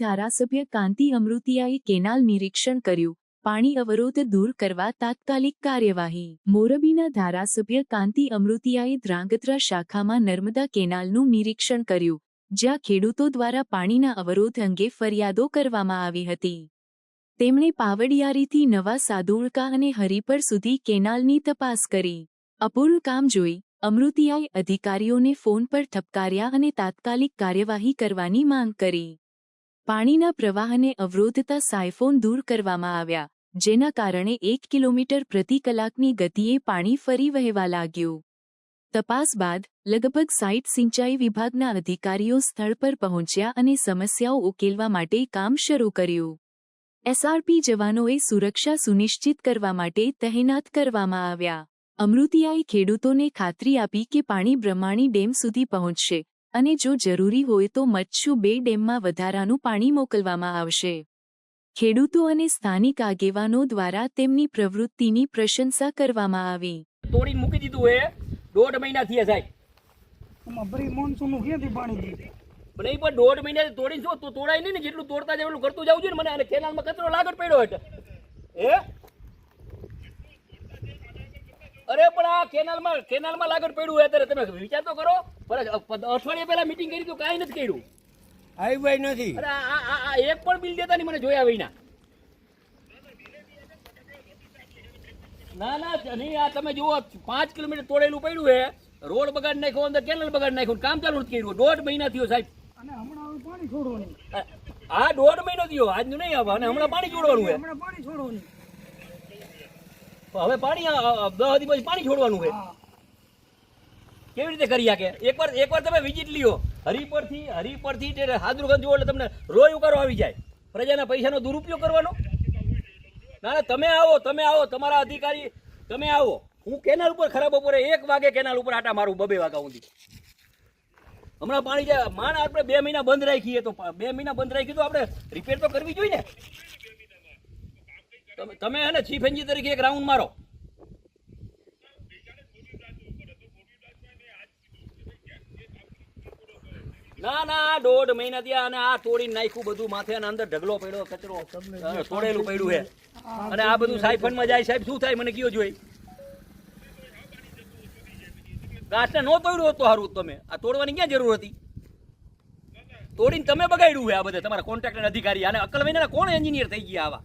ધારાસભ્ય કાંતિ અમૃતિયાએ કેનાલ નિરીક્ષણ કર્યું. પાણી અવરોધ દૂર કરવા તાત્કાલિક કાર્યવાહી. મોરબીના ધારાસભ્ય કાંતિ અમૃતિયાએ ધ્રાંગધ્રા શાખામાં નર્મદા કેનાલનું નિરીક્ષણ કર્યું, જ્યાં ખેડૂતો દ્વારા પાણીના અવરોધ અંગે ફરિયાદો કરવામાં આવી હતી. તેમણે પાવડિયારીથી નવા સાદુળકા અને હરિપર સુધી કેનાલની તપાસ કરી. અપૂર્ણ કામ જોઈ, અમૃતિયાએ અધિકારીઓને ફોન પર ઠપકાર્યા અને તાત્કાલિક કાર્યવાહી કરવાની માંગ કરી. પાણીના પ્રવાહને અવરોધતા સાયફોન દૂર કરવામાં આવ્યા, જેના કારણે એક કિલોમીટર પ્રતિ કલાકની ગતિએ પાણી ફરી વહેવા લાગ્યું. તપાસ બાદ, લગભગ સાઈઠ સિંચાઈ વિભાગના અધિકારીઓ સ્થળ પર પહોંચ્યા અને સમસ્યાઓ ઉકેલવા માટે કામ શરૂ કર્યું. એસઆરપી જવાનોએ સુરક્ષા સુનિશ્ચિત કરવા માટે તહેનાત કરવામાં આવ્યા. અમૃતિયાએ ખેડૂતોને ખાતરી આપી કે પાણી બ્રહ્માણી ડેમ સુધી પહોંચશે અને જો જરૂરી હોય તો મચ્છુ બે ડેમમાં વધારાનું પાણી મોકલવામાં આવશે. ખેડૂતો અને સ્થાનિક આગેવાનો દ્વારા તેમની પ્રવૃત્તિની પ્રશંસા કરવામાં આવી. તોડી મૂકી દીધું એ દોઢ મહિના થયા સાહેબ. ભરી મોનસૂનનું ક્યાંથી પાણી દે પણ પણ દોઢ મહિના તોડી જો તો તોડાય નહીં ને જેટલું તોડતા જાય એટલું કરતું જવું જોઈએ ને મને. અને કેનાલમાં કચરો લાગત પડ્યો હતો હે? અરે પણ આ કેનાલમાં કેનાલમાં લાગડ પડ્યું હોય અત્યારે તમે વિચાર તો કરો. પણ અઠવાડિયા પહેલા મીટિંગ કરી તો કાંઈ નથી કર્યું. હાઈવે નથી. અરે આ આ- એક પણ બિલ દેતા નહીં મને જોયા વિના. ના ના નહીં આ તમે જુઓ પાંચ કિલોમીટર તોડેલું પડ્યું હે. રોડ બગાડ નાખ્યો અંદર કેનલ બગાડ નાખ્યું કામ ચાલુ નથી કર્યું. દોઢ મહિના થયો સાહેબ. અને હમણાં પાણી છોડવાનું. આ દોઢ મહિનો થયો આજનું નહીં આવે અને હમણાં પાણી છોડવાનું હે. હમણાં પાણી છોડવાનું. હવે પાણી દસ દિવસ પછી પાણી છોડવાનું છે. કેવી રીતે કરી શકે? એકવાર એકવાર તમે વિઝિટ લ્યો. હરિપરથી હરિપરથી હાદરુગંજ જુઓ એટલે તમને રોય ઉકારો આવી જાય. પ્રજાના પૈસાનો દુરુપયોગ કરવાનો. ના ના તમે આવો તમે આવો તમારા અધિકારી તમે આવો. હું કેનાલ ઉપર ખરાબ બપોરે એક વાગે કેનાલ ઉપર આટા મારું બબે વાગા સુધી. હમણાં પાણી જાય માણ આપણે બે મહિના બંધ રાખીએ તો બે મહિના બંધ રાખીએ તો આપણે રિપેર તો ને તમે હે ને ચીફ એન્જિનિયર તરીકે એક રાઉન્ડ મારો. ના ના દોઢ મહિના થયા અને આ તોડી નાખ્યું બધું. માથે અને અંદર ઢગલો પડ્યો કચરો તોડેલું પડ્યું હે. અને આ બધું સાયફનમાં જાય સાહેબ શું થાય? મને કયો જોઈ. ઘાસને નો તોડ્યું હતું હારું સારું તમે. આ તોડવાની ક્યાં જરૂર હતી? તોડીને તમે બગાડ્યું છે આ બધે. તમારા કોન્ટ્રાક્ટર અધિકારી. અને અકલ મહિના કોણ એન્જિનિયર થઈ ગયા આવા?